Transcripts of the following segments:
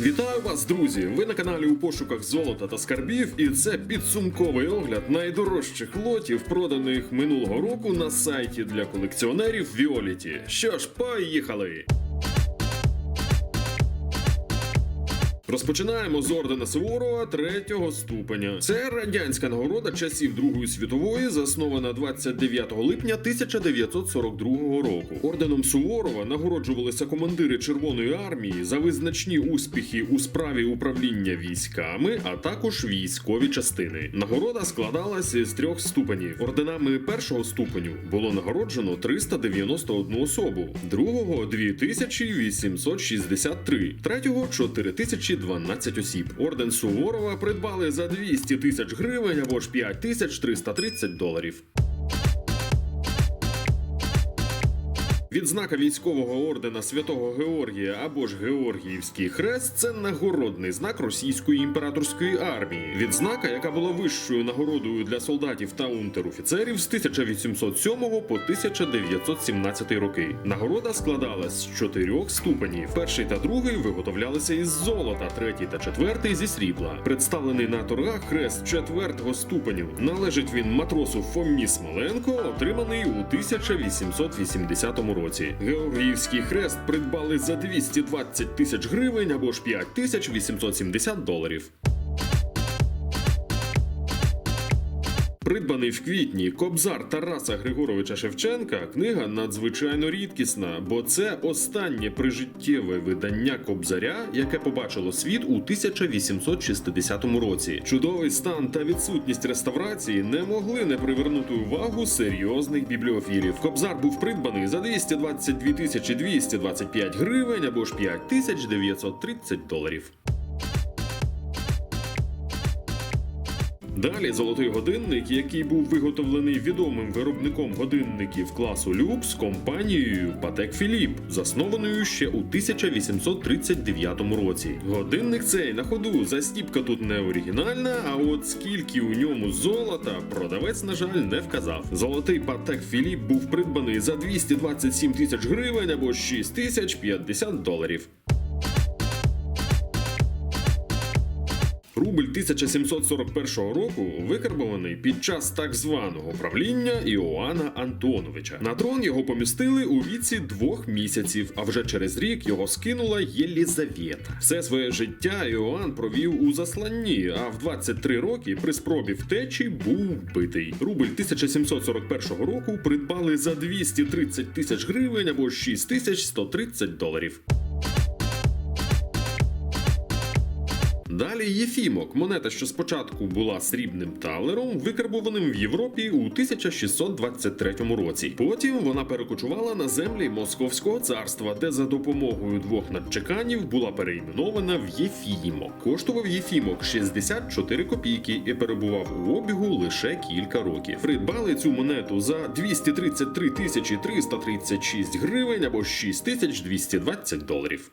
Вітаю вас, друзі! Ви на каналі у пошуках золота та скарбів, і це підсумковий огляд найдорожчих лотів, проданих минулого року на сайті для колекціонерів Віоліті. Що ж, поїхали! Розпочинаємо з ордена Суворова третього ступеня. Це радянська нагорода часів Другої світової, заснована 29 липня 1942 року. Орденом Суворова нагороджувалися командири Червоної армії за визначні успіхи у справі управління військами, а також військові частини. Нагорода складалася з трьох ступенів. Орденами першого ступеню було нагороджено 391 особу, другого 2863, третього 4012 осіб. Орден Суворова придбали за 200 тисяч гривень або ж 5330 доларів. Відзнака військового ордена Святого Георгія або ж Георгіївський хрест це нагородний знак російської імператорської армії. Відзнака, яка була вищою нагородою для солдатів та унтер-офіцерів з 1807 по 1917 роки. Нагорода складалась з чотирьох ступенів. Перший та другий виготовлялися із золота, третій та четвертий зі срібла. Представлений на торгах хрест четвертого ступеню. Належить він матросу Фомі Смоленко, отриманий у 1880 році. Георгіївський хрест придбали за 220 тисяч гривень або ж 5870 доларів. Придбаний в квітні Кобзар Тараса Григоровича Шевченка книга надзвичайно рідкісна, бо це останнє прижиттєве видання Кобзаря, яке побачило світ у 1860 році. Чудовий стан та відсутність реставрації не могли не привернути увагу серйозних бібліофілів. Кобзар був придбаний за 222 тисячі 225 гривень або ж 5930 доларів. Далі золотий годинник, який був виготовлений відомим виробником годинників класу люкс компанією Патек Філіп, заснованою ще у 1839 році. Годинник цей на ходу застіпка тут не оригінальна, а от скільки у ньому золота, продавець, на жаль, не вказав. Золотий Патек Філіп був придбаний за 227 тисяч гривень або 6 тисяч 50 доларів. Рубль 1741 року викарбований під час так званого правління Іоанна Антоновича. На трон його помістили у віці двох місяців, а вже через рік його скинула Єлізавета. Все своє життя Іоанн провів у засланні, а в 23 роки при спробі втечі був вбитий. Рубль 1741 року придбали за 230 тисяч гривень або 6130 доларів. Далі Єфімок, монета, що спочатку була срібним талером, викарбованим в Європі у 1623 році. Потім вона перекочувала на землі Московського царства, де за допомогою двох надчеканів була перейменована в Єфімок. Коштував Єфімок 64 копійки і перебував у обігу лише кілька років. Придбали цю монету за 233 тисячі 336 гривень або 6220 доларів.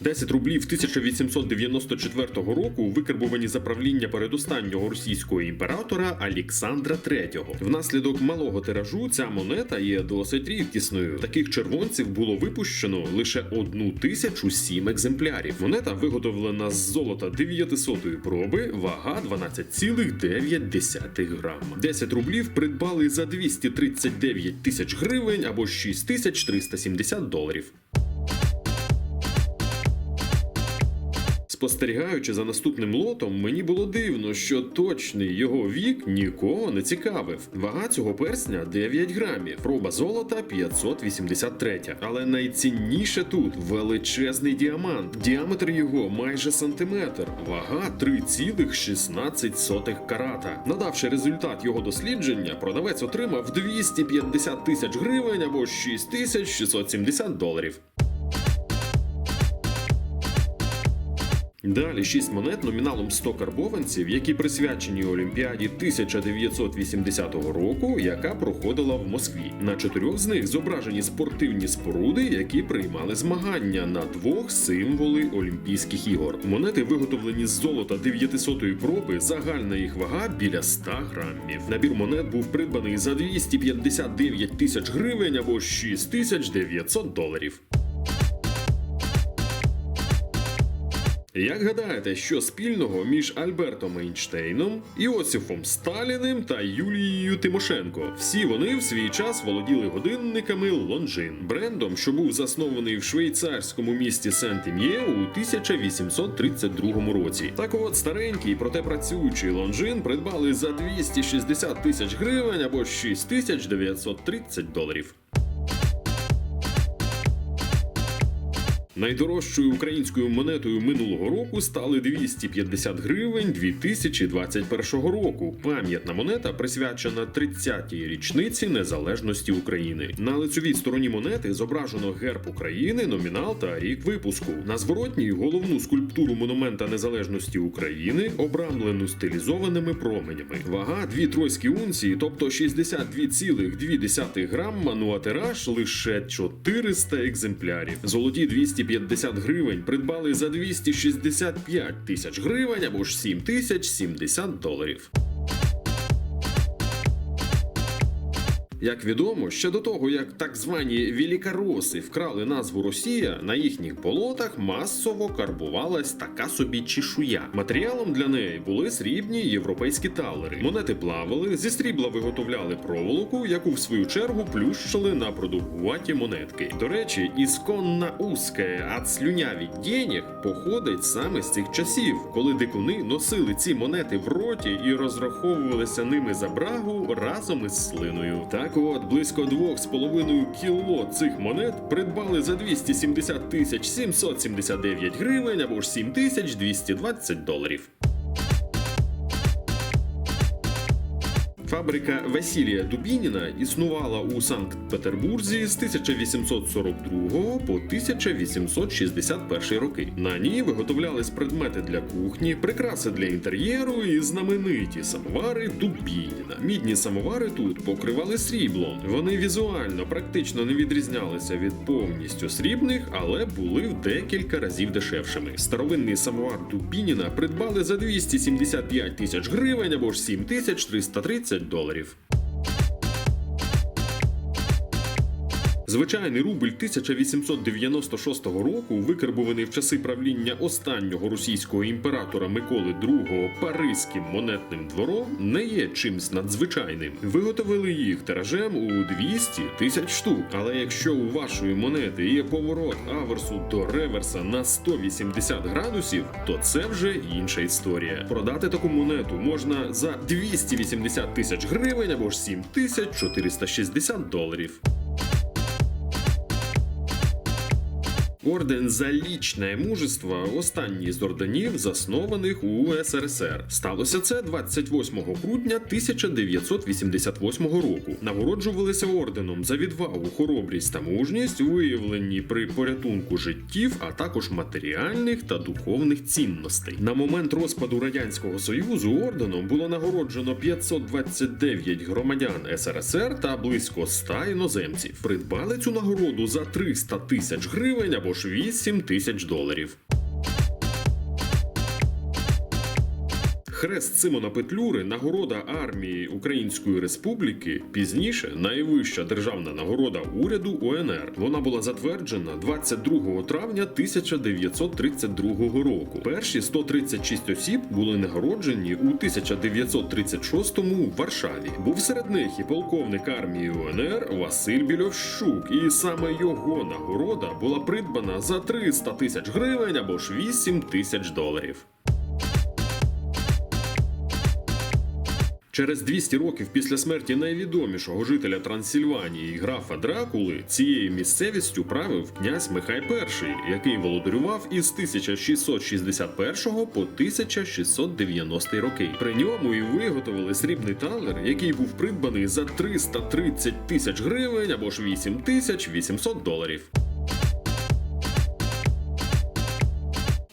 10 рублів 1894 року викарбувані за правління передостаннього російського імператора Олександра III. Внаслідок малого тиражу ця монета є досить рідкісною. Таких червонців було випущено лише одну тисячу сім екземплярів. Монета виготовлена з золота 900-ї проби, вага 12,9 грама. 10 рублів придбали за 239 тисяч гривень або 6370 доларів. Спостерігаючи за наступним лотом, мені було дивно, що точний його вік нікого не цікавив. Вага цього персня 9 грамів, проба золота 583. Але найцінніше тут величезний діамант. Діаметр його майже сантиметр, вага 3,16 карата. Надавши результат його дослідження, продавець отримав 250 тисяч гривень або 6670 доларів. Далі шість монет номіналом 100 карбованців, які присвячені Олімпіаді 1980 року, яка проходила в Москві. На чотирьох з них зображені спортивні споруди, які приймали змагання на двох символи Олімпійських ігор. Монети виготовлені з золота 900-ї проби, загальна їх вага біля 100 грамів. Набір монет був придбаний за 259 тисяч гривень або 6900 доларів. Як гадаєте, що спільного між Альбертом Ейнштейном, Іосифом Сталіним та Юлією Тимошенко? Всі вони в свій час володіли годинниками Лонжин, брендом, що був заснований в швейцарському місті Сент-Ім'є у 1832 році. Так от старенький, проте працюючий Лонжин придбали за 260 тисяч гривень або 6930 доларів. Найдорожчою українською монетою минулого року стали 250 гривень 2021 року. Пам'ятна монета присвячена 30-й річниці незалежності України. На лицевій стороні монети зображено герб України, номінал та рік випуску. На зворотній головну скульптуру монумента незалежності України, обрамлену стилізованими променями. Вага дві тройські унції, тобто 62,2 грам, ну а тираж лише 400 екземплярів. Золоті 250 гривень придбали за 265 тисяч гривень або ж 7 тисяч 70 доларів. Як відомо, ще до того, як так звані вілікароси вкрали назву Росія, на їхніх болотах масово карбувалась така собі чешуя. Матеріалом для неї були срібні європейські талери. Монети плавали, зі срібла виготовляли проволоку, яку в свою чергу плющили на продовгуваті монетки. До речі, ісконна узке от слюняві денег походить саме з цих часів, коли дикуни носили ці монети в роті і розраховувалися ними за брагу разом із слиною. Так от близько 2,5 кіло цих монет придбали за 270 тисяч 779 гривень або ж 7 тисяч 220 доларів. Фабрика Василія Дубініна існувала у Санкт-Петербурзі з 1842 по 1861 роки. На ній виготовлялись предмети для кухні, прикраси для інтер'єру і знамениті самовари Дубініна. Мідні самовари тут покривали сріблом. Вони візуально практично не відрізнялися від повністю срібних, але були в декілька разів дешевшими. Старовинний самовар Дубініна придбали за 275 тисяч гривень або ж 7330 доларів. Звичайний рубль 1896 року, викарбуваний в часи правління останнього російського імператора Миколи II Паризьким монетним двором, не є чимсь надзвичайним. Виготовили їх тиражем у 200 тисяч штук. Але якщо у вашої монети є поворот аверсу до реверса на 180 градусів, то це вже інша історія. Продати таку монету можна за 280 тисяч гривень або ж 7460 доларів. Орден за лічне мужество останній з орденів, заснованих у СРСР. Сталося це 28 грудня 1988 року. Нагороджувалися орденом за відвагу, хоробрість та мужність, виявлені при порятунку життів, а також матеріальних та духовних цінностей. На момент розпаду радянського союзу орденом було нагороджено 529 громадян СРСР та близько 100 іноземців. Придбали цю нагороду за 300 тисяч гривень або ж 8 тисяч доларів. Хрест Симона Петлюри, нагорода армії Української Республіки, пізніше найвища державна нагорода уряду УНР. Вона була затверджена 22 травня 1932 року. Перші 136 осіб були нагороджені у 1936-му в Варшаві. Був серед них і полковник армії УНР Василь Більовщук, і саме його нагорода була придбана за 300 тисяч гривень або ж 8 тисяч доларів. Через 200 років після смерті найвідомішого жителя Трансильванії графа Дракули цією місцевістю правив князь Михай І, який володарював із 1661 по 1690 роки. При ньому і виготовили срібний талер, який був придбаний за 330 тисяч гривень або ж 8 тисяч 800 доларів.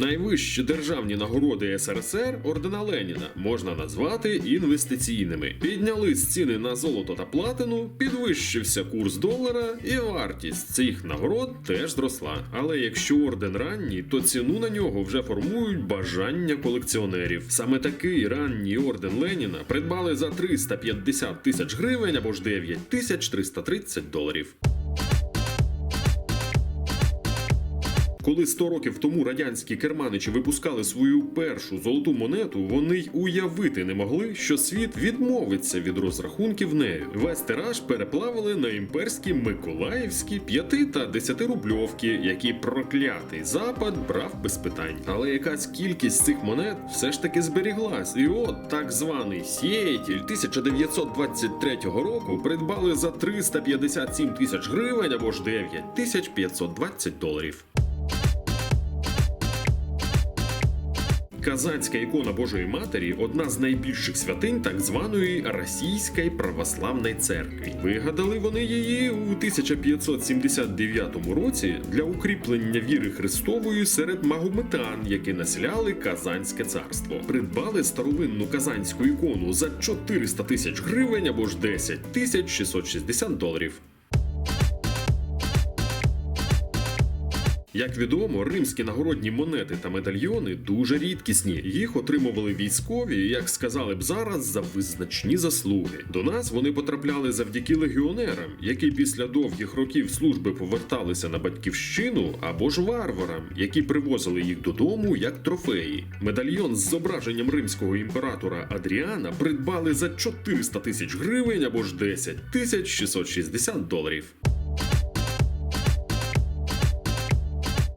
Найвищі державні нагороди СРСР ордена Леніна можна назвати інвестиційними. Піднялись ціни на золото та платину, підвищився курс долара, і вартість цих нагород теж зросла. Але якщо орден ранній, то ціну на нього вже формують бажання колекціонерів. Саме такий ранній орден Леніна придбали за 350 тисяч гривень або ж 9 тисяч 330 доларів. Коли 100 років тому радянські керманичі випускали свою першу золоту монету, вони й уявити не могли, що світ відмовиться від розрахунків нею. Весь тираж переплавили на імперські миколаївські 5 та 10 рубльовки, які проклятий запад брав без питань. Але якась кількість цих монет все ж таки зберіглась. І от так званий сіятель 1923 року придбали за 357 тисяч гривень або ж 9 тисяч 520 доларів. Казанська ікона Божої Матері одна з найбільших святинь так званої Російської православної церкви. Вигадали вони її у 1579 році для укріплення віри Христової серед магометан, які населяли Казанське царство. Придбали старовинну казанську ікону за 400 тисяч гривень або ж 10 тисяч 660 доларів. Як відомо, римські нагородні монети та медальйони дуже рідкісні. Їх отримували військові, як сказали б зараз, за визначні заслуги. До нас вони потрапляли завдяки легіонерам, які після довгих років служби поверталися на батьківщину, або ж варварам, які привозили їх додому як трофеї. Медальйон з зображенням римського імператора Адріана придбали за 400 тисяч гривень або ж 10 тисяч 660 доларів.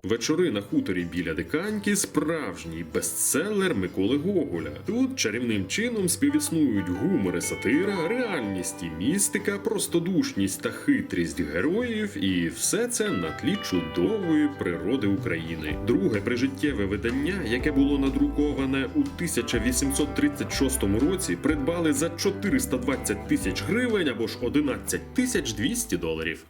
Вечори на хуторі біля Диканьки справжній бестселер Миколи Гоголя. Тут чарівним чином співіснують гумор сатира, реальність і містика, простодушність та хитрість героїв, і все це на тлі чудової природи України. Друге прижиттєве видання, яке було надруковане у 1836 році, придбали за 420 тисяч гривень або ж 11 тисяч 200 доларів.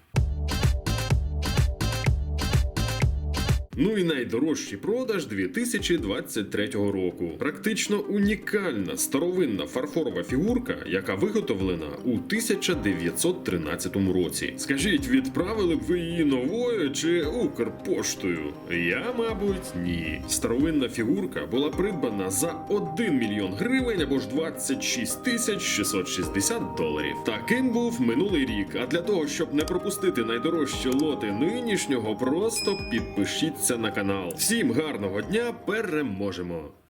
Ну і найдорожчий продаж 2023 року. Практично унікальна старовинна фарфорова фігурка, яка виготовлена у 1913 році. Скажіть, відправили б ви її новою чи Укрпоштою? Я, мабуть, ні. Старовинна фігурка була придбана за 1 мільйон гривень або ж 26 тисяч 660 доларів. Таким був минулий рік. А для того, щоб не пропустити найдорожчі лоти нинішнього, просто підпишіться на канал. Всім гарного дня, переможемо!